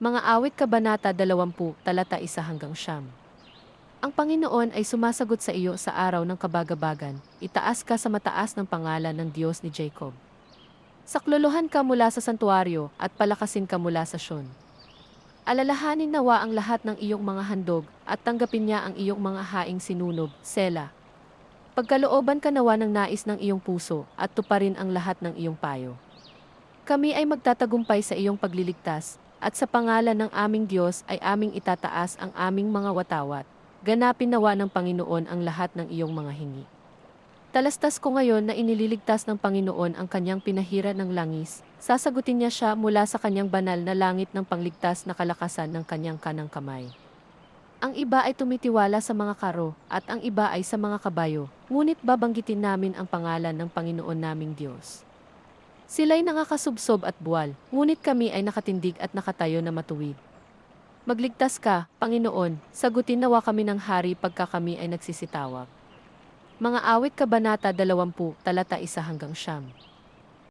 Mga awit kabanata 20, talata 1 hanggang siyam. Ang Panginoon ay sumasagot sa iyo sa araw ng kabagabagan, itaas ka sa mataas ng pangalan ng Diyos ni Jacob. Saklolohan ka mula sa santuario at palakasin ka mula sa Sion. Alalahanin nawa ang lahat ng iyong mga handog at tanggapin niya ang iyong mga haing sinunog, Sela. Pagkalooban ka nawa ng nais ng iyong puso at tuparin ang lahat ng iyong payo. Kami ay magtatagumpay sa iyong pagliligtas, at sa pangalan ng aming Diyos ay aming itataas ang aming mga watawat. Ganapin nawa ng Panginoon ang lahat ng iyong mga hingi. Talastas ko ngayon na inililigtas ng Panginoon ang kanyang pinahira ng langis. Sasagutin niya siya mula sa kanyang banal na langit ng pangligtas na kalakasan ng kanyang kanang kamay. Ang iba ay tumitiwala sa mga karo, at ang iba ay sa mga kabayo, ngunit babanggitin namin ang pangalan ng Panginoon naming Diyos. Sila'y nakakasubsob at buwal, ngunit kami ay nakatindig at nakatayo na matuwid. Magligtas ka, Panginoon, sagutin nawa kami ng hari pagka kami ay nagsisitawag. Mga awit kabanata 20, talata 1 hanggang siyam.